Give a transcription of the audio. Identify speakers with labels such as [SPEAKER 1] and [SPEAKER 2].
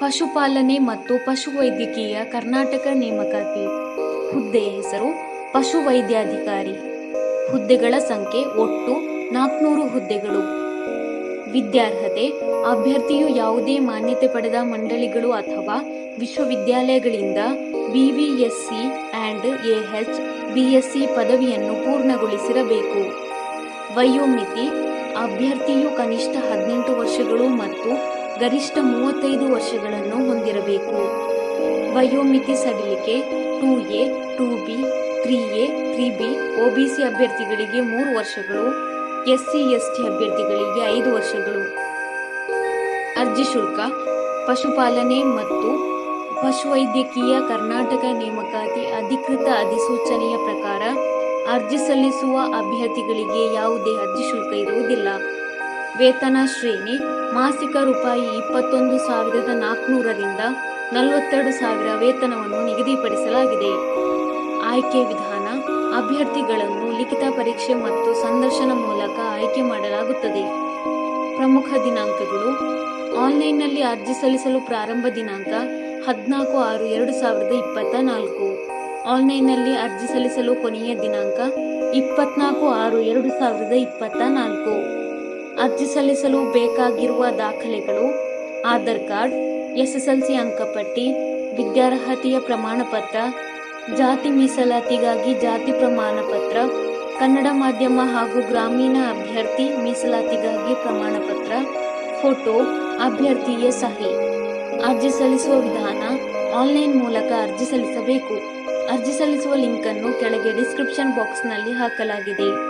[SPEAKER 1] ಪಶುಪಾಲನೆ ಮತ್ತು ಪಶುವೈದ್ಯಕೀಯ ಕರ್ನಾಟಕ ನೇಮಕಾತಿ ಹುದ್ದೆ ಹೆಸರು ಪಶುವೈದ್ಯಾಧಿಕಾರಿ. ಹುದ್ದೆಗಳ ಸಂಖ್ಯೆ ಒಟ್ಟು ನಾಲ್ಕುನೂರು ಹುದ್ದೆಗಳು. ವಿದ್ಯಾರ್ಹತೆ, ಅಭ್ಯರ್ಥಿಯು ಯಾವುದೇ ಮಾನ್ಯತೆ ಪಡೆದ ಮಂಡಳಿಗಳು ಅಥವಾ ವಿಶ್ವವಿದ್ಯಾಲಯಗಳಿಂದ ಬಿವಿಎಸ್ಸಿ ಆ್ಯಂಡ್ ಎಎಚ್ ಬಿಎಸ್ಸಿ ಪದವಿಯನ್ನು ಪೂರ್ಣಗೊಳಿಸಿರಬೇಕು. ವಯೋಮಿತಿ, ಅಭ್ಯರ್ಥಿಯು ಕನಿಷ್ಠ ಹದಿನೆಂಟು ವರ್ಷಗಳು ಮತ್ತು ಗರಿಷ್ಠ ಮೂವತ್ತೈದು ವರ್ಷಗಳನ್ನು ಹೊಂದಿರಬೇಕು. ವಯೋಮಿತಿ ಸಡಿಲಿಕೆ, two A, two B, three A, three B OBC ಅಭ್ಯರ್ಥಿಗಳಿಗೆ ಮೂರು ವರ್ಷಗಳು, ಎಸ್ಸಿ, ಎಸ್ಟಿ ಅಭ್ಯರ್ಥಿಗಳಿಗೆ ಐದು ವರ್ಷಗಳು. ಅರ್ಜಿ ಶುಲ್ಕ, ಪಶುಪಾಲನೆ ಮತ್ತು ಪಶುವೈದ್ಯಕೀಯ ಕರ್ನಾಟಕ ನೇಮಕಾತಿ ಅಧಿಕೃತ ಅಧಿಸೂಚನೆಯ ಪ್ರಕಾರ ಅರ್ಜಿ ಸಲ್ಲಿಸುವ ಅಭ್ಯರ್ಥಿಗಳಿಗೆ ಯಾವುದೇ ಅರ್ಜಿ ಶುಲ್ಕ ಇರುವುದಿಲ್ಲ. ವೇತನ ಶ್ರೇಣಿ, ಮಾಸಿಕ ರೂಪಾಯಿ ಇಪ್ಪತ್ತೊಂದು ಸಾವಿರದ ನಾಲ್ಕುನೂರರಿಂದ ನಲವತ್ತೆರಡು ಸಾವಿರ ವೇತನವನ್ನು ನಿಗದಿಪಡಿಸಲಾಗಿದೆ. ಆಯ್ಕೆ ವಿಧಾನ, ಅಭ್ಯರ್ಥಿಗಳನ್ನು ಲಿಖಿತ ಪರೀಕ್ಷೆ ಮತ್ತು ಸಂದರ್ಶನ ಮೂಲಕ ಆಯ್ಕೆ ಮಾಡಲಾಗುತ್ತದೆ. ಪ್ರಮುಖ ದಿನಾಂಕಗಳು, ಆನ್ಲೈನ್ನಲ್ಲಿ ಅರ್ಜಿ ಸಲ್ಲಿಸಲು ಪ್ರಾರಂಭ ದಿನಾಂಕ ಹದಿನಾಲ್ಕು ಆರು ಎರಡು ಸಾವಿರದ ಇಪ್ಪತ್ತ ನಾಲ್ಕು. ಆನ್ಲೈನ್ನಲ್ಲಿ ಅರ್ಜಿ ಸಲ್ಲಿಸಲು ಕೊನೆಯ ದಿನಾಂಕ ಇಪ್ಪತ್ನಾಲ್ಕು ಆರು ಎರಡು ಸಾವಿರದ ಇಪ್ಪತ್ತ ನಾಲ್ಕು. ಅರ್ಜಿ ಸಲ್ಲಿಸಲು ಬೇಕಾಗಿರುವ ದಾಖಲೆಗಳು, ಆಧಾರ್ ಕಾರ್ಡ್, ಎಸ್ಎಸ್ಎಲ್ಸಿ ಅಂಕಪಟ್ಟಿ, ವಿದ್ಯಾರ್ಹತೆಯ ಪ್ರಮಾಣ ಪತ್ರ ಜಾತಿ ಮೀಸಲಾತಿಗಾಗಿ ಜಾತಿ ಪ್ರಮಾಣ ಪತ್ರ ಕನ್ನಡ ಮಾಧ್ಯಮ ಹಾಗೂ ಗ್ರಾಮೀಣ ಅಭ್ಯರ್ಥಿ ಮೀಸಲಾತಿಗಾಗಿ ಪ್ರಮಾಣ ಪತ್ರ ಫೋಟೋ, ಅಭ್ಯರ್ಥಿಯ ಸಹಿ, ಅರ್ಜಿ ಸಲ್ಲಿಸುವ ವಿಧಾನ, ಆನ್ಲೈನ್ ಮೂಲಕ ಅರ್ಜಿ ಸಲ್ಲಿಸಬೇಕು. ಅರ್ಜಿ ಸಲ್ಲಿಸುವ ಲಿಂಕ್ ಅನ್ನು ಕೆಳಗೆ ಡಿಸ್ಕ್ರಿಪ್ಷನ್ ಬಾಕ್ಸ್ನಲ್ಲಿ ಹಾಕಲಾಗಿದೆ.